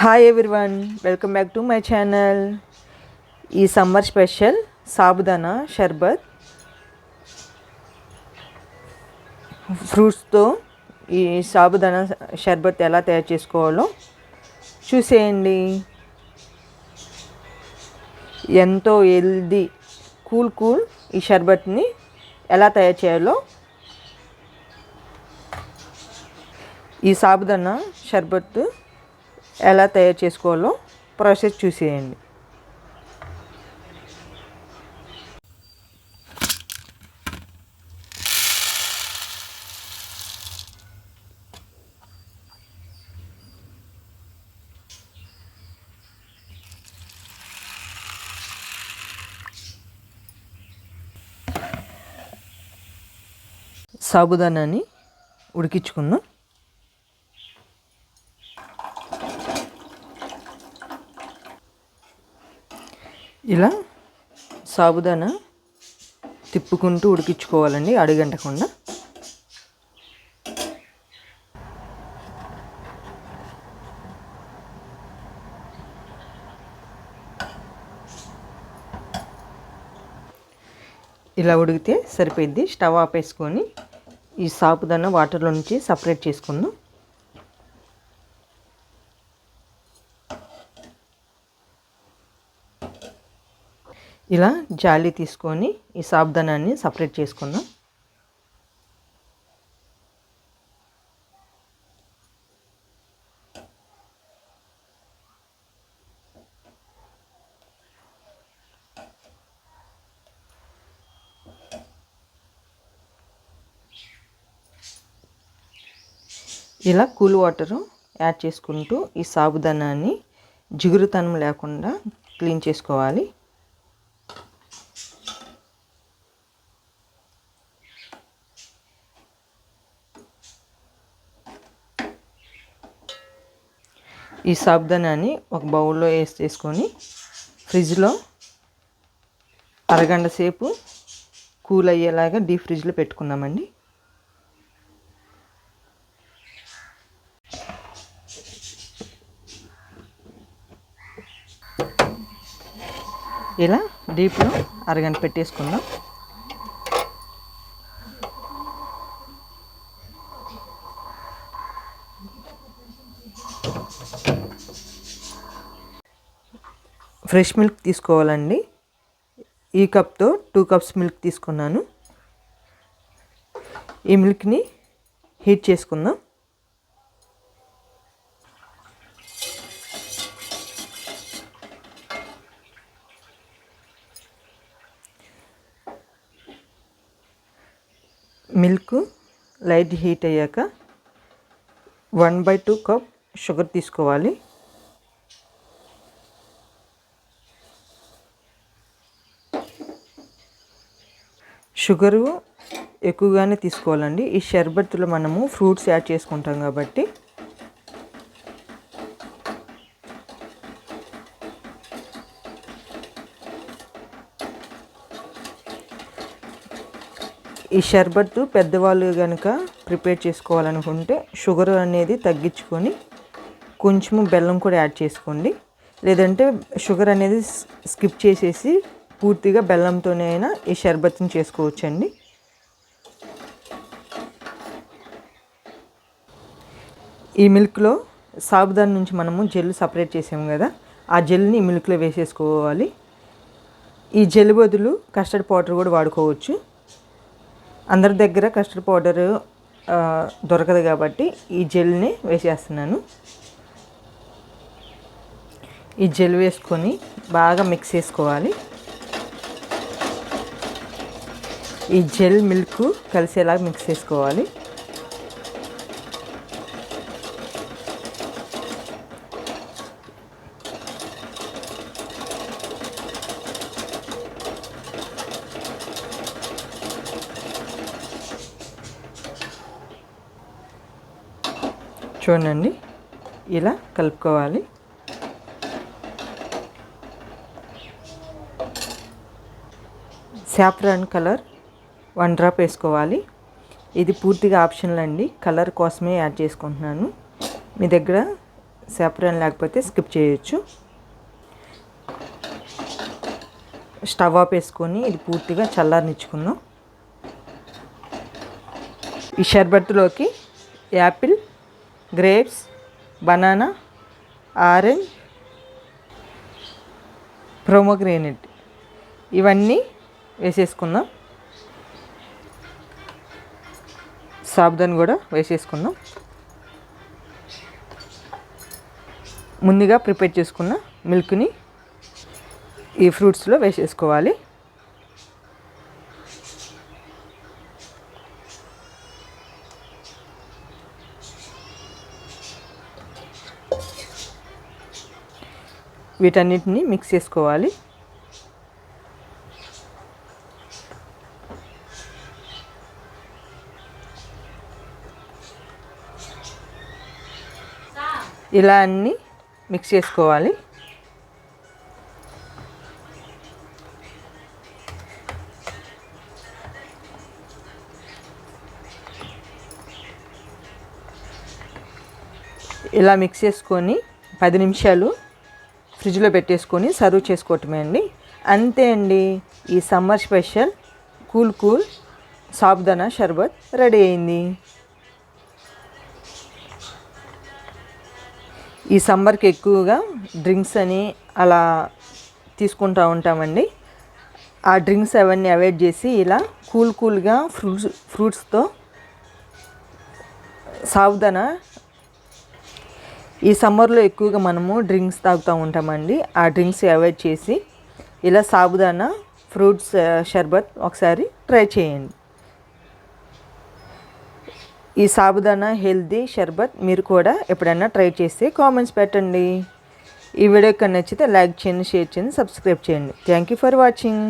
Hi everyone welcome back to my channel ఈ summer special sabudana sharbat. ఫ్రూట్స్తో ఈ సాబుదానా షర్బత్ ఎలా తయారు చేసుకోవాలో చూసేయండి. ఎంతో హెల్దీ కూల్ కూల్ ఈ షర్బత్ని ఎలా తయారు చేయాలో ఈ సాబుదానా షర్బత్ ఎలా తయారు చేసుకోవాలో ప్రాసెస్ చూసేయండి. సాబుదానాన్ని ఉడికించుకుందాం. ఇలా సాబుదానా తిప్పుకుంటూ ఉడికించుకోవాలండి అడుగంటకుండా. ఇలా ఉడికితే సరిపోయింది స్టవ్ ఆపేసుకొని ఈ సాబుదానా వాటర్లో నుంచి సపరేట్ చేసుకుందాం. ఇలా జాలి తీసుకొని ఈ సాబ్దానాన్ని సపరేట్ చేసుకుందాం. ఇలా కూల్ వాటరు యాడ్ చేసుకుంటూ ఈ సాబుదానాన్ని జిగురుతనం లేకుండా క్లీన్ చేసుకోవాలి. ఈ సాబుదానాన్ని ఒక బౌల్లో వేసేసుకొని ఫ్రిడ్జ్లో అరగంట సేపు కూల్ అయ్యేలాగా డీప్ ఫ్రిడ్జ్లో పెట్టుకుందామండి. ఇలా డీప్లో అరగంట పెట్టేసుకుందాం. ఫ్రెష్ మిల్క్ తీసుకోవాలండి. ఈ కప్తో టూ కప్స్ మిల్క్ తీసుకున్నాను. ఈ మిల్క్ని హీట్ చేసుకుందాం. మిల్క్ లైట్ హీట్ అయ్యాక one by two cup sugar తీసుకోవాలి. షుగరు ఎక్కువగానే తీసుకోవాలండి. ఈ షర్బత్తులో మనము ఫ్రూట్స్ యాడ్ చేసుకుంటాం కాబట్టి. ఈ షర్బత్తు పెద్దవాళ్ళు కనుక ప్రిపేర్ చేసుకోవాలనుకుంటే షుగర్ అనేది తగ్గించుకొని కొంచెము బెల్లం కూడా యాడ్ చేసుకోండి. లేదంటే షుగర్ అనేది స్కిప్ చేసేసి పూర్తిగా బెల్లంతోనే అయినా ఈ షర్బత్ని చేసుకోవచ్చండి. ఈ మిల్క్లో సాబుదాన్ నుంచి మనము జెల్ సపరేట్ చేసాము కదా ఆ జెల్ని మిల్క్లో వేసేసుకోవాలి. ఈ జెల్ బదులు కస్టర్డ్ పౌడర్ కూడా వాడుకోవచ్చు. అందరి దగ్గర కస్టర్డ్ పౌడర్ దొరకదు కాబట్టి ఈ జెల్ని వేసేస్తున్నాను. ఈ జెల్ వేసుకొని బాగా మిక్స్ చేసుకోవాలి. ఈ జెల్ మిల్క్ కలిసేలా మిక్స్ చేసుకోవాలి. చూడండి ఇలా కలుపుకోవాలి. సాఫ్రాన్ కలర్ వన్ డ్రాప్ వేసుకోవాలి. ఇది పూర్తిగా ఆప్షనల్ అండి. కలర్ కోసమే యాడ్ చేసుకుంటున్నాను. మీ దగ్గర సేపరన్ లేకపోతే స్కిప్ చేయొచ్చు. స్టవ్ ఆఫ్ వేసుకొని ఇది పూర్తిగా చల్లారనిచ్చుకుందాం. ఈ షర్బత్లోకి apple grapes banana orange pomegranate ఇవన్నీ వేసేసుకుందాం. సాబుదాన్ కూడా వేసేసుకుందాం. ముందుగా ప్రిపేర్ చేసుకున్న మిల్క్ని ఈ ఫ్రూట్స్లో వేసేసుకోవాలి. వీటన్నిటిని మిక్స్ చేసుకోవాలి. ఇలా అన్నీ మిక్స్ చేసుకోవాలి. ఇలా మిక్స్ చేసుకొని పది నిమిషాలు ఫ్రిడ్జ్లో పెట్టేసుకొని సర్వ్ చేసుకోవటమే అండి. అంతే అండి. ఈ summer special cool cool sabudana sharbat ready అయింది. ఈ సమ్మర్కి ఎక్కువగా డ్రింక్స్ అని అలా తీసుకుంటూ ఉంటామండి. ఆ డ్రింక్స్ అవన్నీ అవాయిడ్ చేసి ఇలా కూల్ కూల్గా ఫ్రూట్స్ ఫ్రూట్స్తో సాబుదానా ఈ సమ్మర్లో ఎక్కువగా మనము డ్రింక్స్ తాగుతూ ఉంటామండి. ఆ డ్రింక్స్ అవాయిడ్ చేసి ఇలా సాబుదానా ఫ్రూట్స్ షర్బత్ ఒకసారి ట్రై చేయండి. ఈ సాబుదానా హెల్దీ షర్బత్ మీరు కూడా ఎప్పుడైనా ట్రై చేస్తే కామెంట్స్ పెట్టండి. ఈ వీడియో కన్నా నచ్చితే లైక్ చేయండి షేర్ చేయండి సబ్స్క్రైబ్ చేయండి. Thank you for watching